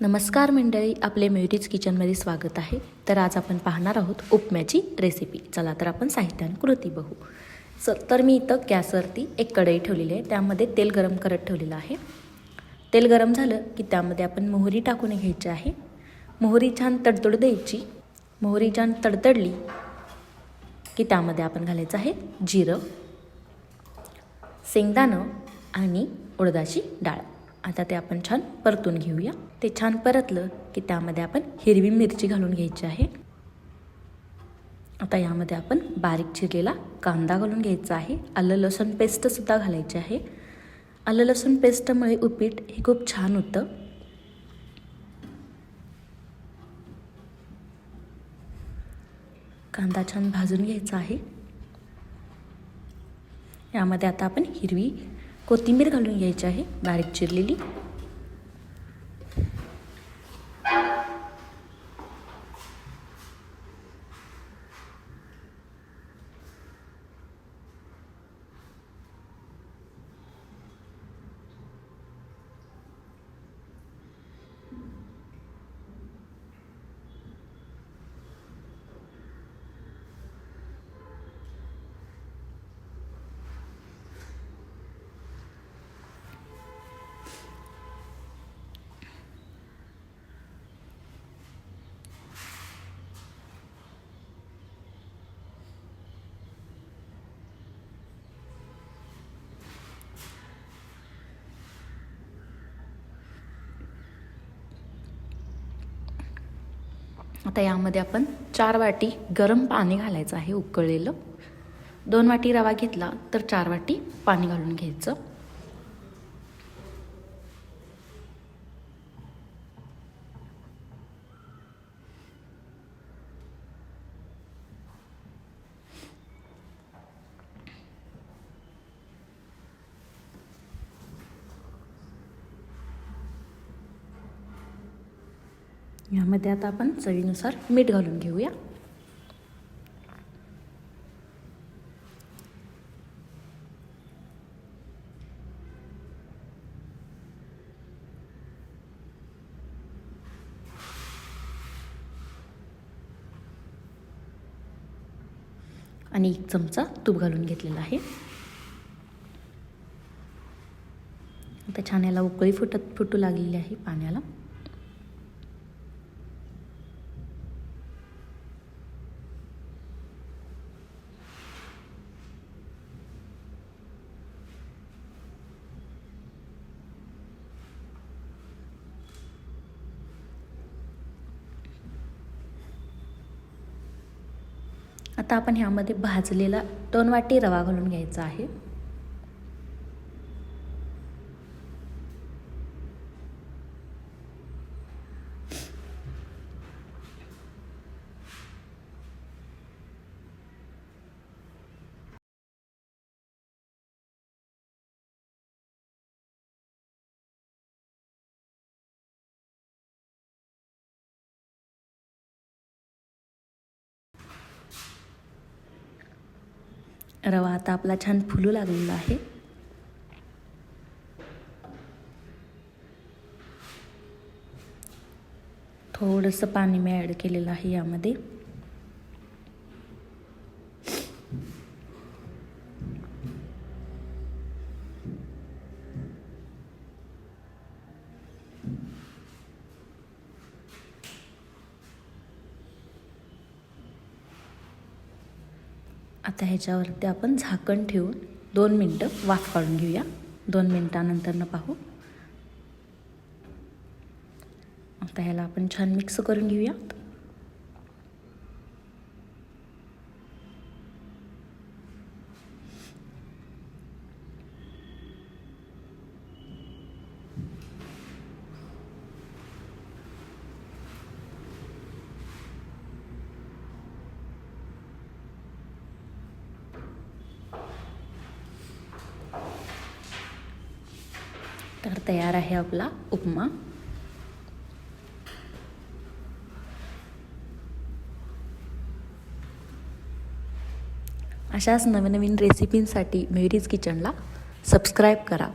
नमस्कार मंडळी आपले म्युरीज किचनमध्ये स्वागत आहे. तर आज आपण पाहणार आहोत उपम्याची रेसिपी चला तर आपण साहित्यान कृती बघू. स तर मी इथं गॅसवरती एक कढई ठेवलेली आहे. त्यामध्ये तेल गरम करत ठेवलेलं आहे. तेल गरम झालं की त्यामध्ये आपण मोहरी टाकून घ्यायची आहे. मोहरी छान तडतड द्यायची. मोहरी छान तडतडली की त्यामध्ये आपण घालायचं आहे जिरं शेंगदाणं आणि उडदाची डाळ. आता ते आपण छान परतून घेऊया. ते छान परतलं की त्यामध्ये आपण हिरवी मिरची घालून घ्यायची आहे. आता यामध्ये आपण बारीक चिरलेला कांदा घालून घ्यायचा आहे. आलं लसूण पेस्टसुद्धा घालायची आहे. आलं लसूण पेस्टमुळे उपीट हे खूप छान होतं. कांदा छान भाजून घ्यायचा आहे. यामध्ये आता आपण हिरवी कोथिंबीर घालून घ्यायची आहे बारीक चिरलेली. आता यामध्ये आपण चार वाटी गरम पाणी घालायचं आहे उकळलेलं. दोन वाटी रवा घेतला तर चार वाटी पाणी घालून घ्यायचं. यामध्ये आता आपण चवीनुसार मीठ घालून घेऊया. आणि एक चमचा तूप घालून घेतलेला आहे. आता छान याला उकळी फुटत फुटू लागलेली आहे पाण्याला. आता आपण ह्यामध्ये भाजलेला दोन वाटी रवा घालून घ्यायचा आहे. रवा आता आपला छान फुलू लागलेला आहे. थोडंसं पाणी मी ॲड केलेलं आहे यामध्ये. आता ह्याच्यावरती आपण झाकण ठेवून दोन मिनटं वाफ काढून घेऊया. दोन मिनटानंतर न पाहू. आता ह्याला आपण छान मिक्स करून घेऊया तर तयार आहे आपला उपमा. अशाच नवीन नवीन रेसिपींसाठी मेरीज किचनला सबस्क्राईब करा.